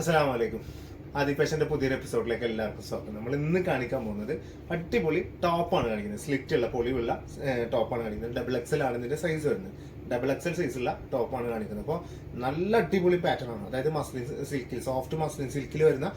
അസ്സലാമു അലൈക്കും ആദി പുതിയൊരു എപ്പിസോഡിലേക്ക് എല്ലാവർക്കും സ്വാഗതം. നമ്മൾ ഇന്ന് കാണിക്കാൻ പോകുന്നത് അടിപൊളി ടോപ്പാണ് കാണിക്കുന്നത്. സ്ലിറ്റ് ഉള്ള പൊളിവുള്ള ടോപ്പാണ് കാണിക്കുന്നത്. ഡബിൾ എക്സൽ ആണ് ഇതിന്റെ സൈസ് വരുന്നത്. ഡബിൾ എക്സൽ സൈസുള്ള ടോപ്പാണ് കാണിക്കുന്നത്. അപ്പോൾ നല്ല അടിപൊളി പാറ്റേൺ ആണ്. അതായത് മസ്ലിൻ സിൽക്കിൽ സോഫ്റ്റ് മസ്ലിൻ സിൽക്കിൽ വരുന്ന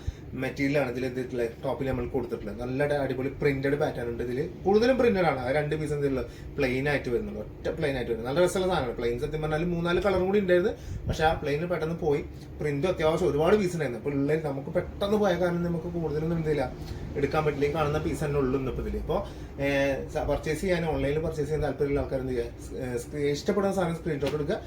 മെറ്റീരിയൽ ആണ് ഇതിൽ എന്തിട്ടുള്ളത് ടോപ്പിൽ നമ്മൾ കൊടുത്തിട്ടുള്ളത്. നല്ല അടിപൊളി പ്രിന്റഡ് പാറ്റേൺ ഉണ്ട് ഇതിൽ കൂടുതലും പ്രിന്റഡ് ആണ്. രണ്ട് പീസ് എന്തെങ്കിലും പ്ലെയിൻ ആയിട്ട് വരുന്നുള്ളൂ. ഒറ്റ പ്ലെയിൻ ആയിട്ട് വരുന്നത് നല്ല രസമുള്ള സാധനമാണ്. പ്ലെയിൻ സത്യം പറഞ്ഞാൽ മൂന്നാൽ കളറും കൂടി ഉണ്ടായിരുന്നു. പക്ഷേ ആ പ്ലെയിൻ പെട്ടെന്ന് പോയി. പ്രിന്റ് അത്യാവശ്യം ഒരുപാട് പീസ് ഉണ്ടായിരുന്നു. അപ്പോൾ ഉള്ളിൽ നമുക്ക് പെട്ടെന്ന് പോയ കാരണം നമുക്ക് കൂടുതലൊന്നും എന്തില്ല. എടുക്കാൻ പറ്റില്ല കാണുന്ന പീസ് തന്നെ ഉള്ളൂ ഇന്നിപ്പോൾ ഇതിൽ ഇപ്പോൾ പർച്ചേസ് ചെയ്യാൻ ഓൺലൈനിൽ പർച്ചേസ് ചെയ്യാൻ താല്പര്യമുള്ള ആൾക്കാർ എന്ത് ചെയ്യുക ഇഷ്ടപ്പെടുന്ന സാധനം സ്ക്രീൻഷോട്ട് എടുക്കുക.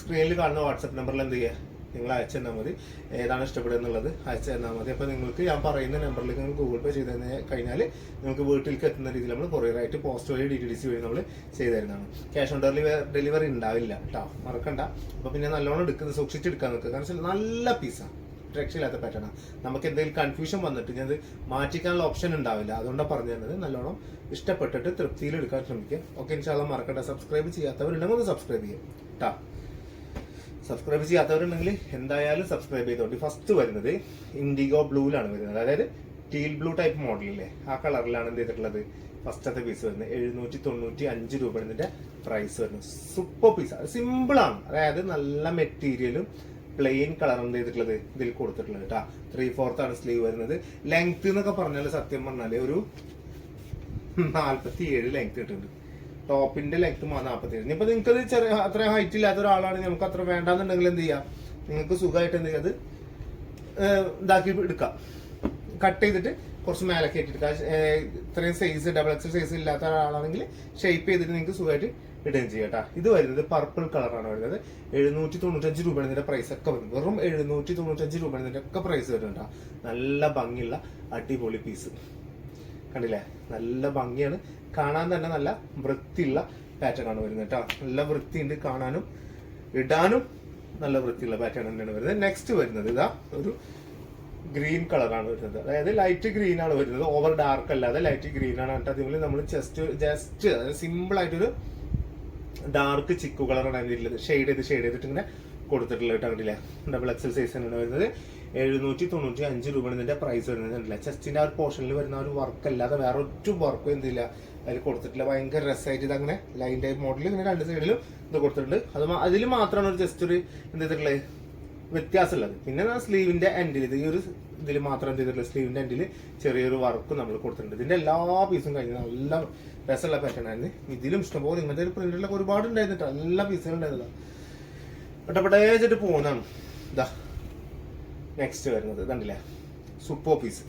സ്ക്രീനിൽ കാണുന്ന വാട്സപ്പ് നമ്പറിൽ എന്ത് ചെയ്യുക നിങ്ങൾ അയച്ചു തന്നാൽ മതി. ഏതാണ് ഇഷ്ടപ്പെടുക എന്നുള്ളത് അയച്ചു തന്നാൽ മതി. അപ്പോൾ നിങ്ങൾക്ക് ഞാൻ പറയുന്ന നമ്പറിലേക്ക് നിങ്ങൾ ഗൂഗിൾ പേ ചെയ്ത് കഴിഞ്ഞാൽ നിങ്ങൾക്ക് വീട്ടിലേക്ക് എത്തുന്ന രീതിയിൽ നമ്മൾ കൊറിയറായിട്ട് പോസ്റ്റ് വഴി ഡി ഡി വഴി നമ്മൾ ചെയ്തു തരുന്നതാണ്. ക്യാഷ് ഓൺ ഡെലിവറി ഡെലിവറി ഉണ്ടാവില്ല കേട്ടോ മറക്കണ്ട. അപ്പോൾ പിന്നെ നല്ലോണം എടുക്കുന്നത് സൂക്ഷിച്ചെടുക്കാൻ നിൽക്കുക കാരണം വെച്ചാൽ നല്ല പീസാണ് രക്ഷയില്ലാത്ത പാറ്റേൺ നമുക്ക് എന്തെങ്കിലും കൺഫ്യൂഷൻ വന്നിട്ട് ഞാൻ മാറ്റിക്കാനുള്ള ഓപ്ഷൻ ഉണ്ടാവില്ല. അതുകൊണ്ടാണ് പറഞ്ഞു തന്നത്. നല്ലോണം ഇഷ്ടപ്പെട്ടിട്ട് തൃപ്തിയിൽ എടുക്കാൻ ശ്രമിക്കുക. ഓക്കെ ഇൻഷാല്ല മറക്കണ്ട. സബ്സ്ക്രൈബ് ചെയ്യാത്തവരുണ്ടെങ്കിൽ ഒന്ന് സബ്സ്ക്രൈബ് ചെയ്യും കേട്ടോ സബ്സ്ക്രൈബ് ചെയ്യാത്തവരുണ്ടെങ്കിൽ എന്തായാലും സബ്സ്ക്രൈബ് ചെയ്തോണ്ടി ഫസ്റ്റ് വരുന്നത് ഇൻഡിഗോ ബ്ലൂവിലാണ് വരുന്നത്. അതായത് ടീൽ ബ്ലൂ ടൈപ്പ് മോഡലില്ലേ ആ കളറിലാണ് എന്ത് ചെയ്തിട്ടുള്ളത്? ഫസ്റ്റത്തെ പീസ് വരുന്നത്. എഴുന്നൂറ്റി തൊണ്ണൂറ്റി അഞ്ച് രൂപ പ്രൈസ് വരുന്നത്. സൂപ്പർ പീസ് അത് സിമ്പിൾ ആണ്. അതായത് നല്ല മെറ്റീരിയലും പ്ലെയിൻ കളർ എന്ത് ചെയ്തിട്ടുള്ളത് ഇതിൽ കൊടുത്തിട്ടുള്ളത് കേട്ടോ ത്രീ ഫോർത്ത് ആണ് സ്ലീവ് വരുന്നത്. ലെങ്ത് എന്നൊക്കെ പറഞ്ഞാൽ സത്യം പറഞ്ഞാൽ ഒരു നാല്പത്തി ഏഴ് ലെങ്ത് കിട്ടുന്നുണ്ട് ടോപ്പിന്റെ ലെങ്ത് നാൽപ്പത്തി ഏഴ് ഇപ്പൊ നിങ്ങൾക്ക് ചെറിയ അത്ര ഹൈറ്റ് ഇല്ലാത്ത ഒരാളാണ് നമുക്ക് അത്ര വേണ്ടാന്നുണ്ടെങ്കിൽ എന്ത് ചെയ്യാം? നിങ്ങൾക്ക് സുഖമായിട്ട് എന്ത് ചെയ്യാം? അത് ഇതാക്കി എടുക്കാം. കട്ട് ചെയ്തിട്ട് കുറച്ച് മേലെ കയറ്റിയെടുക്കാം എടുക്കാം ഇത്രയും സൈസ് ഡബിൾ എക്സൽ സൈസ് ഇല്ലാത്ത ഒരാളാണെങ്കിൽ ഷേപ്പ് ചെയ്തിട്ട് നിങ്ങൾക്ക് സുഖമായിട്ട് ഇടുകയും ചെയ്യുക കേട്ടോ. ഇത് വരുന്നത് പർപ്പിൾ കളറാണ് വരുന്നത്. എഴുന്നൂറ്റി തൊണ്ണൂറ്റഞ്ച് രൂപയാണ് ഇതിന്റെ പ്രൈസ് ഒക്കെ വരും വെറും എഴുന്നൂറ്റി തൊണ്ണൂറ്റഞ്ച് രൂപയാണ് ഇതിന്റെ ഒക്കെ പ്രൈസ് വരുന്നുണ്ട് നല്ല ഭംഗിയുള്ള അടിപൊളി പീസ് കണ്ടില്ലേ? നല്ല ഭംഗിയാണ്. കാണാൻ തന്നെ നല്ല വൃത്തിയുള്ള പാറ്റേൺ ആണ് വരുന്നത് കേട്ടോ. നല്ല വൃത്തിയുണ്ട് കാണാനും ഇടാനും നല്ല വൃത്തിയുള്ള പാറ്റേൺ തന്നെയാണ് വരുന്നത്. നെക്സ്റ്റ് വരുന്നത് ഇതാ ഒരു ഗ്രീൻ കളറാണ് വരുന്നത്. അതായത് ലൈറ്റ് ഗ്രീൻ ആണ് വരുന്നത്. ഓവർ ഡാർക്ക് അല്ലാതെ ലൈറ്റ് ഗ്രീൻ ആണ്. കേട്ടോ അതുപോലെ നമ്മൾ ജസ്റ്റ് ജസ്റ്റ് സിമ്പിൾ ആയിട്ടൊരു ഡാർക്ക് ചിക്കു കളറാണ് അതിന്റെ ഷെയ്ഡ് ചെയ്ത് ഷെയ്ഡ് ചെയ്തിട്ട് ഇങ്ങനെ കൊടുത്തിട്ടുള്ള കണ്ടില്ലേ ഡബിൾ എക്സൽ സൈസ് ആണ് വരുന്നത്. എഴുന്നൂറ്റി തൊണ്ണൂറ്റി അഞ്ച് രൂപയാണ് ഇതിന്റെ പ്രൈസ് വരുന്നത് ചെസ്റ്റിന്റെ ആ ഒരു പോർഷനിൽ വരുന്ന ഒരു വർക്ക് അല്ലാതെ വേറെ ഒറ്റ വർക്കും എന്തില്ല. അതിൽ കൊടുത്തിട്ടില്ല ഭയങ്കര രസമായിട്ട് ഇത് അങ്ങനെ ലൈൻ ടൈപ്പ് മോഡൽ ഇങ്ങനെ രണ്ട് സൈഡിലും ഇത് കൊടുത്തിട്ടുണ്ട്. അത് അതിൽ മാത്രമാണ് ഒരു ജസ്റ്റ് ഒരു എന്ത് ചെയ്തിട്ടുള്ളത്? വ്യത്യാസമുള്ളത്. പിന്നെ സ്ലീവിന്റെ എൻഡിൽ ഇത് ഈ ഒരു ഇതിൽ മാത്രം എന്ത് ചെയ്തിട്ടുള്ളത് സ്ലീവിന്റെ എൻഡിൽ ചെറിയൊരു വർക്ക് നമ്മൾ കൊടുത്തിട്ടുണ്ട്. ഇതിന്റെ എല്ലാ പീസും കഴിഞ്ഞ നല്ല രസമുള്ള പാറ്റേൺ ആയിരുന്നു. ഇതിലും ഇഷ്ടംപോലെ ഇങ്ങനത്തെ ഒരു പ്രിന്റിലൊക്കെ ഒരുപാട് ഉണ്ടായിരുന്നു എല്ലാ പീസുകളും ഉണ്ടായിരുന്നില്ല പെട്ടപ്പെട്ടേച്ചിട്ട് പോകുന്നതാണ് ഇതാ നെക്സ്റ്റ് വരുന്നത്. കണ്ടില്ലേ? സൂപ്പർ പീസ്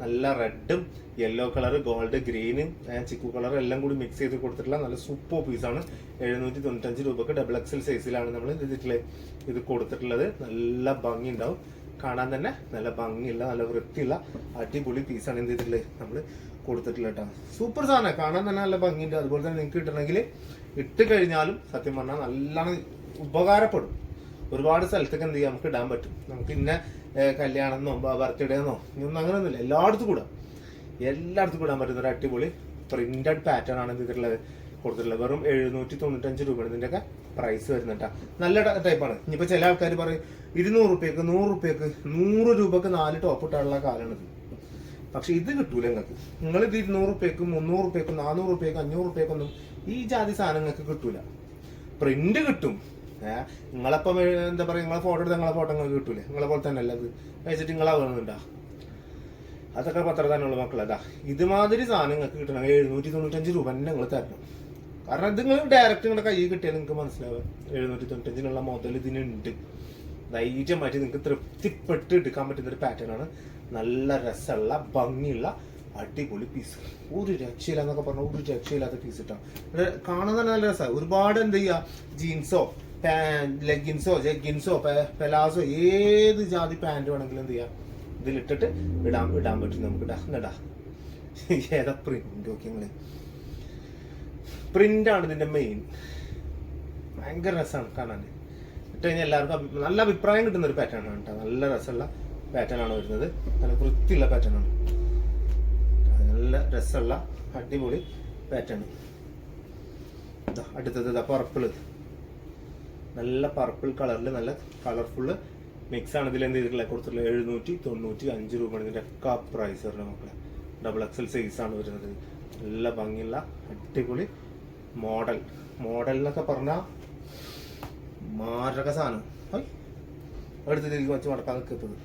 നല്ല റെഡും യെല്ലോ കളർ ഗോൾഡ് ഗ്രീനും ചിക്കു കളർ എല്ലാം കൂടി മിക്സ് ചെയ്ത് കൊടുത്തിട്ടുള്ള നല്ല സൂപ്പർ പീസാണ് എഴുന്നൂറ്റി തൊണ്ണൂറ്റഞ്ച് രൂപക്ക് ഡബിൾ എക്സൽ സൈസിലാണ് നമ്മൾ ഇതിട്ടുള്ളത് ഇത് കൊടുത്തിട്ടുള്ളത്. നല്ല ഭംഗി ഉണ്ടാവും കാണാൻ തന്നെ നല്ല ഭംഗിയുള്ള നല്ല വൃത്തിയുള്ള അടിപൊളി പീസാണ് എന്ത് ചെയ്തിട്ടുള്ളത് നമ്മൾ കൊടുത്തിട്ടുള്ള കേട്ടോ. സൂപ്പർ സാധനം. കാണാൻ തന്നെ നല്ല ഭംഗിയുണ്ട്. അതുപോലെ തന്നെ നിങ്ങൾക്ക് കിട്ടണമെങ്കിൽ ഇട്ട് കഴിഞ്ഞാലും സത്യം പറഞ്ഞാൽ നല്ലോണം ഉപകാരപ്പെടും. ഒരുപാട് സ്ഥലത്തൊക്കെ എന്ത് ചെയ്യാം? നമുക്ക് ഇടാൻ പറ്റും. നമുക്ക് ഇന്ന കല്യാണമെന്നോ ബർത്ത്ഡേ എന്നോ ഇതൊന്നും അങ്ങനെയൊന്നുമില്ല എല്ലായിടത്തും കൂടാം. എല്ലായിടത്തും കൂടാൻ പറ്റുന്ന ഒരു അടിപൊളി പ്രിന്റഡ് പാറ്റേൺ ആണ് എന്ത് ചെയ്തിട്ടുള്ളത് കൊടുത്തിട്ടുള്ളത്. വെറും എഴുന്നൂറ്റി തൊണ്ണൂറ്റഞ്ച് രൂപയാണ് ഇതിന്റെ ഒക്കെ പ്രൈസ് വരുന്നുണ്ട് നല്ല ടൈപ്പാണ് ഇനിയിപ്പോ ചില ആൾക്കാർ പറയും ഇരുന്നൂറ് റുപ്യക്ക് നൂറ് റുപ്യക്ക് നൂറ് രൂപക്ക് നാല് ടോപ്പ് ഇട്ടാനുള്ള കാലമാണിത് പക്ഷെ ഇത് കിട്ടൂല നിങ്ങൾക്ക് നിങ്ങൾ ഇത് ഇരുന്നൂറ് റുപ്യക്കും മുന്നൂറ് റുപ്യക്കും നാനൂറ് റുപ്യക്കും അഞ്ഞൂറ് റുപ്യക്കൊന്നും ഈ ജാതി സാധനങ്ങൾക്ക് കിട്ടൂല. പ്രിന്റ് കിട്ടും. നിങ്ങളപ്പം എന്താ പറയാ നിങ്ങളെ ഫോട്ടോ എടുത്ത് നിങ്ങളെ ഫോട്ടോ നിങ്ങൾക്ക് കിട്ടൂലേ. നിങ്ങളെ പോലെ തന്നെ അല്ലത് വെച്ചിട്ട് നിങ്ങളാ വേണമെന്നുണ്ടാ അതൊക്കെ പത്ര തന്നെയുള്ള മക്കളതാ ഇതുമാതിരി സാധനങ്ങൾക്ക് കിട്ടണം. എഴുന്നൂറ്റി തൊണ്ണൂറ്റഞ്ച് രൂപ തന്നെ നിങ്ങൾ തരണം. കാരണം ഇത് നിങ്ങൾ ഡയറക്റ്റ് നിങ്ങളുടെ കയ്യിൽ കിട്ടിയാൽ നിങ്ങൾക്ക് മനസ്സിലാവും എഴുന്നൂറ്റി തൊണ്ണൂറ്റഞ്ചിനുള്ള മുതൽ ഇതിനുണ്ട്. ധൈര്യമായിട്ട് നിങ്ങൾക്ക് തൃപ്തിപ്പെട്ട് എടുക്കാൻ പറ്റുന്ന ഒരു പാറ്റേൺ ആണ്. നല്ല രസമുള്ള ഭംഗിയുള്ള അടിപൊളി പീസ് ഒരു രക്ഷയില്ല എന്നൊക്കെ പറഞ്ഞാൽ ഒരു രക്ഷയില്ലാത്ത പീസ് ഇട്ടാണ് കാണാൻ തന്നെ നല്ല രസമാണ് ഒരുപാട് എന്ത് ചെയ്യുക ജീൻസോ ലെഗിൻസോ ജെഗിൻസോ പെലാസോ ഏത് ജാതി പാന്റ് വേണമെങ്കിലും എന്ത് ചെയ്യാം? ഇതിലിട്ടിട്ട് ഇടാൻ ഇടാൻ പറ്റും നമുക്ക്. ഇടാ ഇടാ ഏതാ പ്രിന്റ് നോക്കി നിങ്ങൾ? പ്രിന്റ് ആണ് ഇതിന്റെ മെയിൻ ഭയങ്കര രസമാണ് കാണാൻ. ഇട്ട് കഴിഞ്ഞാൽ എല്ലാവർക്കും നല്ല അഭിപ്രായം കിട്ടുന്ന ഒരു പാറ്റേൺ ആണ് കേട്ടോ നല്ല രസമുള്ള പാറ്റേൺ ആണ് വരുന്നത്. നല്ല വൃത്തിയുള്ള പാറ്റേൺ ആണ്. നല്ല രസമുള്ള അടിപൊളി പാറ്റേൺ അടുത്തത് ഇതാ ഇത്. നല്ല പർപ്പിൾ കളറിൽ നല്ല കളർഫുള്ള് മിക്സ് ആണ് ഇതിൽ എന്ത് ചെയ്തിട്ടുള്ളത്? കൊടുത്തിട്ടുള്ള എഴുന്നൂറ്റി തൊണ്ണൂറ്റി അഞ്ച് രൂപയാണ് ഇതിന്റെ ഒക്കെ പ്രൈസ് വരുന്നത് മക്കളെ. ഡബിൾ എക്സൽ സൈസ് ആണ് വരുന്നത്. നല്ല ഭംഗിയുള്ള അടിപൊളി മോഡൽ. മോഡൽ എന്നൊക്കെ പറഞ്ഞാൽ മാരക സാധനം. എടുത്തിട്ട് വെച്ച് മടക്കാൻ നിൽക്കുന്നത്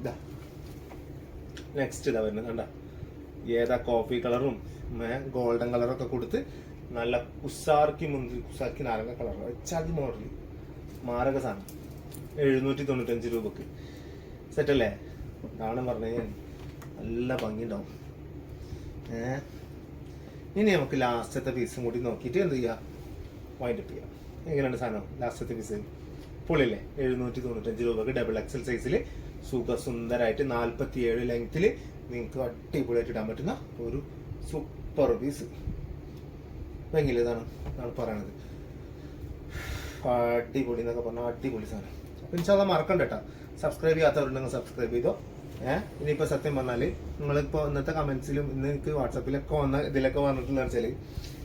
ഇതാ നെക്സ്റ്റ് ഇതാ വരുന്നത്. കണ്ട? ഏതാ കോഫി കളറും ഗോൾഡൻ കളറൊക്കെ കൊടുത്ത് നല്ല കുസാർക്കി മുന്തിരി കുസാർക്കി നാരങ്ങ കളർ വെച്ചാൽ മോഡൽ മാരക സാധനം. എഴുന്നൂറ്റി തൊണ്ണൂറ്റഞ്ച് രൂപക്ക് സെറ്റല്ലേ ഇതാണ് പറഞ്ഞു. കഴിഞ്ഞാൽ നല്ല ഭംഗി ഉണ്ടാവും ഏ? ഇനി നമുക്ക് ലാസ്റ്റത്തെ പീസും കൂടി നോക്കിയിട്ട് എന്ത് ചെയ്യാം? വൈൻഡപ്പ് ചെയ്യാം. എങ്ങനെയാണ് സാധനം? ലാസ്റ്റത്തെ പീസ് പൊളിയല്ലേ എഴുന്നൂറ്റി തൊണ്ണൂറ്റഞ്ച് രൂപക്ക് ഡബിൾ എക്സൽ സൈസിൽ സുഖസുന്ദരമായിട്ട് നാൽപ്പത്തി ഏഴ് ലെങ്ത്തിൽ നിങ്ങൾക്ക് അടിപൊളിയായിട്ട് ഇടാൻ പറ്റുന്ന ഒരു സൂപ്പർ പീസ് ഭംഗിയില്ല ഇതാണ് ഇതാണ് പറയണത്. അടിപൊളി എന്നൊക്കെ പറഞ്ഞാൽ അടിപൊളി സാധനം. അപ്പം ഇൻഷാല്ല മറക്കണ്ട കേട്ടോ. സബ്സ്ക്രൈബ് ചെയ്യാത്തവരുണ്ടെങ്കിൽ സബ്സ്ക്രൈബ് ചെയ്തോ. ഏഹ് ഇനിയിപ്പോൾ സത്യം പറഞ്ഞാൽ നിങ്ങളിപ്പോൾ ഇന്നത്തെ കമന്റ്സിലും ഇന്ന് എനിക്ക് വാട്സപ്പിലൊക്കെ വന്ന ഇതിലൊക്കെ വന്നിട്ടുണ്ടെന്ന് വെച്ചാൽ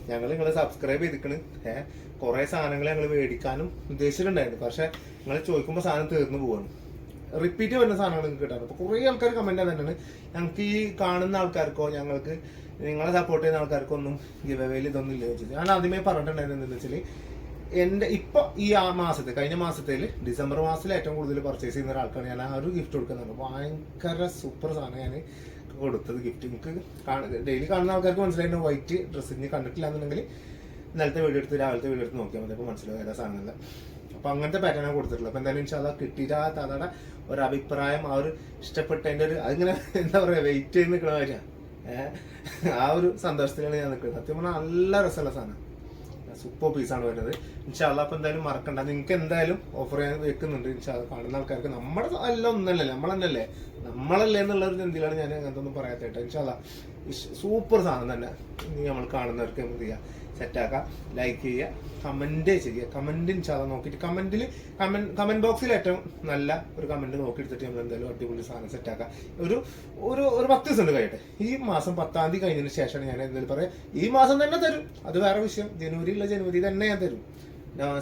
ഞങ്ങൾ നിങ്ങൾ സബ്സ്ക്രൈബ് ചെയ്തിക്കണ് ഏഹ് കുറേ സാധനങ്ങൾ ഞങ്ങൾ മേടിക്കാനും ഉദ്ദേശിച്ചിട്ടുണ്ടായിരുന്നു. പക്ഷേ നിങ്ങൾ ചോദിക്കുമ്പോൾ സാധനം തീർന്നു പോവാണ്. റിപ്പീറ്റ് വരുന്ന സാധനങ്ങൾ നിങ്ങൾക്ക് കിട്ടാറ് അപ്പോൾ കുറേ ആൾക്കാർ കമന്റ് തന്നെയാണ് ഞങ്ങൾക്ക് ഈ കാണുന്ന ആൾക്കാർക്കോ ഞങ്ങൾക്ക് നിങ്ങളെ സപ്പോർട്ട് ചെയ്യുന്ന ആൾക്കാർക്കോ ഒന്നും അവയിൽ ഇതൊന്നും ഇല്ല ചോദിച്ചത് ഞാൻ ആദ്യമേ പറഞ്ഞിട്ടുണ്ടായിരുന്നു എന്താണെന്ന് വെച്ചാൽ എന്റെ ഇപ്പൊ ഈ ആ മാസത്തെ കഴിഞ്ഞ മാസത്തിൽ ഡിസംബർ മാസത്തിൽ ഏറ്റവും കൂടുതൽ പർച്ചേസ് ചെയ്യുന്ന ഒരാൾക്കാണ് ഞാൻ ആ ഒരു ഗിഫ്റ്റ് കൊടുക്കുന്നുണ്ട്. ഭയങ്കര സൂപ്പർ സാധനം ഞാൻ കൊടുത്തത് ഗിഫ്റ്റ് നിങ്ങൾക്ക് ഡെയിലി കാണുന്ന ആൾക്കാർക്ക് മനസ്സിലായിരുന്നു വൈറ്റ് ഡ്രസ്സ് ഇനി കണ്ടിട്ടില്ല എന്നുണ്ടെങ്കിൽ ഇന്നലത്തെ വീഡിയോ എടുത്ത് രാവിലത്തെ വീഡിയോ എടുത്ത് നോക്കിയാൽ മതി. അപ്പോൾ മനസ്സിലാവും ഏതാ സാധനമല്ല അപ്പൊ അങ്ങനത്തെ പാറ്റേണാണ് കൊടുത്തിട്ടുള്ളത്. അപ്പൊ എന്തായാലും അത് കിട്ടിയിട്ട് ആ ഒരു അഭിപ്രായം ആ ഒരു ഇഷ്ടപ്പെട്ടതിന്റെ ഒരു അതിങ്ങനെ എന്താ പറയാ വെയിറ്റ് ചെയ്ത് നിൽക്കണ കാര്യമാണ് ആ ഒരു സന്തോഷത്തിലാണ് ഞാൻ നിൽക്കുന്നത് സത്യം പറഞ്ഞാൽ നല്ല രസമുള്ള സാധനം. സൂപ്പർ പീസാണ് വരുന്നത്. ഇൻഷാല്ല അപ്പൊ എന്തായാലും മറക്കണ്ട. നിങ്ങൾക്ക് എന്തായാലും ഓഫർ ചെയ്യാൻ വെക്കുന്നുണ്ട്. ഇൻഷാല്ല കാണുന്ന ആൾക്കാർക്ക് നമ്മുടെ എല്ലാം ഒന്നല്ലേ നമ്മളെന്നല്ലേ? നമ്മളല്ലേ എന്നുള്ള ഒരു ചിന്തയിലാണ് ഞാൻ അങ്ങനത്തെ ഒന്നും പറയാത്ത കേട്ടോ ഇൻഷാല്ല സൂപ്പർ സാധനം തന്നെ. നമ്മൾ കാണുന്നവർക്ക് എന്ത് ചെയ്യാം? സെറ്റാക്കാം ലൈക്ക് ചെയ്യുക. കമന്റ് ചെയ്യുക. കമന്റ് ഇൻഷാല്ല നോക്കിയിട്ട് കമന്റിൽ കമന്റ് കമന്റ് ബോക്സിൽ ഏറ്റവും നല്ല ഒരു കമന്റ് നോക്കിയെടുത്തിട്ട് നമ്മൾ എന്തായാലും അടിപൊളി സാധനം സെറ്റാക്കാം ഒരു ഒരു ഒരു പത്ത് ദിവസം കഴിയട്ടെ. ഈ മാസം പത്താം തീയതി കഴിഞ്ഞതിന് ശേഷമാണ് ഞാൻ എന്തായാലും പറയാം ഈ മാസം തന്നെ തരും. അത് വേറെ വിഷയം. ജനുവരിയിലെ ജനുവരി തന്നെ ഞാൻ തരും.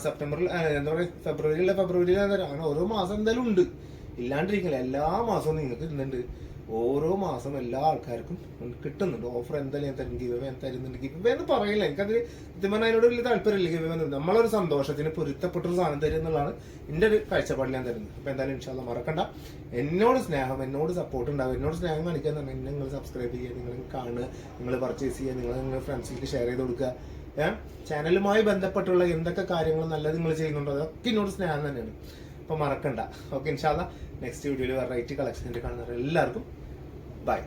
സെപ്റ്റംബറിൽ എന്താ പറയുക ഫെബ്രുവരിയിലെ ഫെബ്രുവരിയിൽ ഞാൻ തരാം. അങ്ങനെ ഓരോ മാസം എന്തായാലും ഉണ്ട്. ഇല്ലാണ്ടിരിക്കില്ല എല്ലാ മാസവും നിങ്ങൾക്ക് ഇന്നുണ്ട്. ഓരോ മാസം എല്ലാ ആൾക്കാർക്കും കിട്ടുന്നുണ്ട്. ഓഫർ എന്തായാലും ഞാൻ തരും. ഗിവ് ഞാൻ തരുന്നുണ്ട്. ഗിവ് എന്ന് പറയില്ല. എനിക്കത് സത്യം അതിനോട് വലിയ താല്പര്യമില്ല. ഗിവ് എന്ന് നമ്മളൊരു സന്തോഷത്തിന് പൊരുത്തപ്പെട്ടൊരു സാധനം തരും എന്നുള്ളതാണ് എന്റെ ഒരു കാഴ്ചപ്പാടിൽ ഞാൻ തരുന്നത്. അപ്പൊ എന്തായാലും ഇൻഷാല്ല മറക്കണ്ട. എന്നോട് സ്നേഹം എന്നോട് സപ്പോർട്ട് ഉണ്ടാവും എന്നോട് സ്നേഹം കാണിക്കാൻ തന്നെ നിങ്ങൾ സബ്സ്ക്രൈബ് ചെയ്യുക നിങ്ങൾ കാണുക നിങ്ങൾ പർച്ചേസ് ചെയ്യുക നിങ്ങൾ നിങ്ങളുടെ ഫ്രണ്ട്സിലേക്ക് ഷെയർ ചെയ്ത് കൊടുക്കുക. ചാനലുമായി ബന്ധപ്പെട്ടുള്ള എന്തൊക്കെ കാര്യങ്ങൾ നല്ലത് നിങ്ങൾ ചെയ്യുന്നുണ്ടോ? അതൊക്കെ എന്നോട് സ്നേഹം തന്നെയാണ്. അപ്പൊ മറക്കണ്ട. ഓക്കെ ഇൻഷാല്ല നെക്സ്റ്റ് വീഡിയോയിൽ വെറൈറ്റി കളക്ഷനിൽ കാണുന്നവർ എല്ലാവർക്കും ബൈ